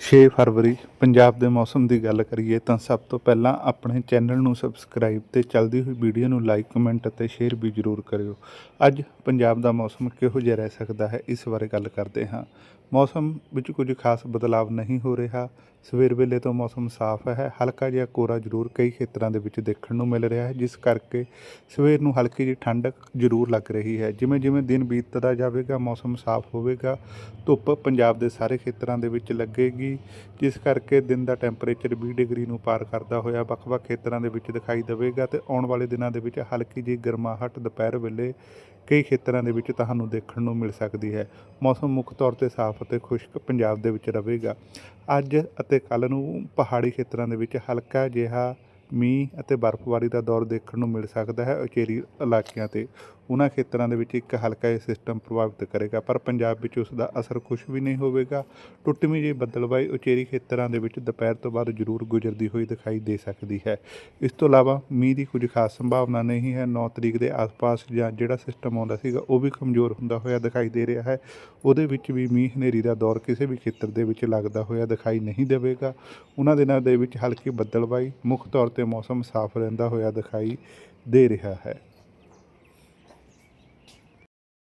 6 ਫਰਵਰੀ ਪੰਜਾਬ ਦੇ ਮੌਸਮ ਦੀ ਗੱਲ ਕਰੀਏ ਤਾਂ ਸਭ ਤੋਂ ਪਹਿਲਾਂ ਆਪਣੇ ਚੈਨਲ ਨੂੰ ਸਬਸਕ੍ਰਾਈਬ ਤੇ ਚੱਲਦੀ ਹੋਈ ਵੀਡੀਓ ਨੂੰ ਲਾਈਕ, ਕਮੈਂਟ ਅਤੇ ਸ਼ੇਅਰ ਵੀ ਜ਼ਰੂਰ ਕਰਿਓ। ਅੱਜ ਪੰਜਾਬ ਦਾ ਮੌਸਮ ਕਿਹੋ ਜਿਹਾ ਰਹਿ ਸਕਦਾ ਹੈ, ਇਸ ਬਾਰੇ ਗੱਲ ਕਰਦੇ ਹਾਂ। ਮੌਸਮ ਵਿੱਚ ਕੁਝ ਖਾਸ ਬਦਲਾਵ ਨਹੀਂ ਹੋ ਰਿਹਾ। ਸਵੇਰ ਵੇਲੇ ਤੋਂ ਮੌਸਮ ਸਾਫ਼ ਹੈ। ਹਲਕਾ ਜਿਹਾ ਕੋਰਾ ਜ਼ਰੂਰ ਕਈ ਖੇਤਰਾਂ ਦੇ ਵਿੱਚ ਦੇਖਣ ਨੂੰ ਮਿਲ ਰਿਹਾ ਹੈ, ਜਿਸ ਕਰਕੇ ਸਵੇਰ ਨੂੰ ਹਲਕੀ ਜਿਹੀ ਠੰਡਕ ਜ਼ਰੂਰ ਲੱਗ ਰਹੀ ਹੈ। ਜਿਵੇਂ ਜਿਵੇਂ ਦਿਨ ਬੀਤਦਾ ਜਾਵੇਗਾ, ਮੌਸਮ ਸਾਫ਼ ਹੋਵੇਗਾ। ਧੁੱਪ ਪੰਜਾਬ ਦੇ ਸਾਰੇ ਖੇਤਰਾਂ ਦੇ ਵਿੱਚ ਲੱਗੇਗੀ, ਜਿਸ ਕਰਕੇ ਦਿਨ ਦਾ ਟੈਂਪਰੇਚਰ 20 ਡਿਗਰੀ ਨੂੰ ਪਾਰ ਕਰਦਾ ਹੋਇਆ ਵੱਖ-ਵੱਖ ਖੇਤਰਾਂ ਦੇ ਵਿੱਚ ਦਿਖਾਈ ਦੇਵੇਗਾ ਤੇ ਆਉਣ ਵਾਲੇ ਦਿਨਾਂ ਦੇ ਵਿੱਚ ਹਲਕੀ ਜਿਹੀ ਗਰਮਾਹਟ ਦੁਪਹਿਰ ਵੇਲੇ ਕਈ ਖੇਤਰਾਂ ਦੇ ਵਿੱਚ ਤੁਹਾਨੂੰ ਦੇਖਣ ਨੂੰ ਮਿਲ ਸਕਦੀ ਹੈ। ਮੌਸਮ ਮੁੱਖ ਤੌਰ ਤੇ ਸਾਫ਼ ਅਤੇ ਖੁਸ਼ਕ ਪੰਜਾਬ ਦੇ ਵਿੱਚ ਰਹੇਗਾ। ਅੱਜ ਅਤੇ ਕੱਲ ਨੂੰ ਪਹਾੜੀ ਖੇਤਰਾਂ ਦੇ ਵਿੱਚ ਹਲਕਾ ਜਿਹਾ ਮੀਂਹ ਅਤੇ ਬਰਫ਼ਬਾਰੀ ਦਾ ਦੌਰ ਦੇਖਣ ਨੂੰ ਮਿਲ ਸਕਦਾ ਹੈ ਉਚੇਰੀ ਇਲਾਕਿਆਂ ਤੇ। ਉਹਨਾਂ ਖੇਤਰਾਂ ਦੇ ਵਿੱਚ ਇੱਕ ਹਲਕਾ ਇਹ ਸਿਸਟਮ ਪ੍ਰਭਾਵਿਤ ਕਰੇਗਾ, ਪਰ ਪੰਜਾਬ ਵਿੱਚ ਉਸ ਦਾ ਅਸਰ ਕੁਝ ਵੀ ਨਹੀਂ ਹੋਵੇਗਾ। ਟੁੱਟਵੀਂ ਜਿਹੀ ਬੱਦਲਬਾਈ ਉਚੇਰੀ ਖੇਤਰਾਂ ਦੇ ਵਿੱਚ ਦੁਪਹਿਰ ਤੋਂ ਬਾਅਦ ਜ਼ਰੂਰ ਗੁਜ਼ਰਦੀ ਹੋਈ ਦਿਖਾਈ ਦੇ ਸਕਦੀ ਹੈ। ਇਸ ਤੋਂ ਇਲਾਵਾ ਮੀਂਹ ਦੀ ਕੁਝ ਖਾਸ ਸੰਭਾਵਨਾ ਨਹੀਂ ਹੈ। 9 ਤਰੀਕ ਦੇ ਆਸ-ਪਾਸ ਜਾਂ ਜਿਹੜਾ ਸਿਸਟਮ ਆਉਂਦਾ ਸੀਗਾ, ਉਹ ਵੀ ਕਮਜ਼ੋਰ ਹੁੰਦਾ ਹੋਇਆ ਦਿਖਾਈ ਦੇ ਰਿਹਾ ਹੈ। ਉਹਦੇ ਵਿੱਚ ਵੀ ਮੀਂਹ ਹਨੇਰੀ ਦਾ ਦੌਰ ਕਿਸੇ ਵੀ ਖੇਤਰ ਦੇ ਵਿੱਚ ਲੱਗਦਾ ਹੋਇਆ ਦਿਖਾਈ ਨਹੀਂ ਦੇਵੇਗਾ। ਉਹਨਾਂ ਦਿਨਾਂ ਦੇ ਵਿੱਚ ਹਲਕੀ ਬੱਦਲਬਾਈ ਮੁੱਖ ਤੌਰ ਤੇ ਮੌਸਮ ਸਾਫ਼ ਰਹਿੰਦਾ ਹੋਇਆ ਦਿਖਾਈ ਦੇ ਰਿਹਾ ਹੈ।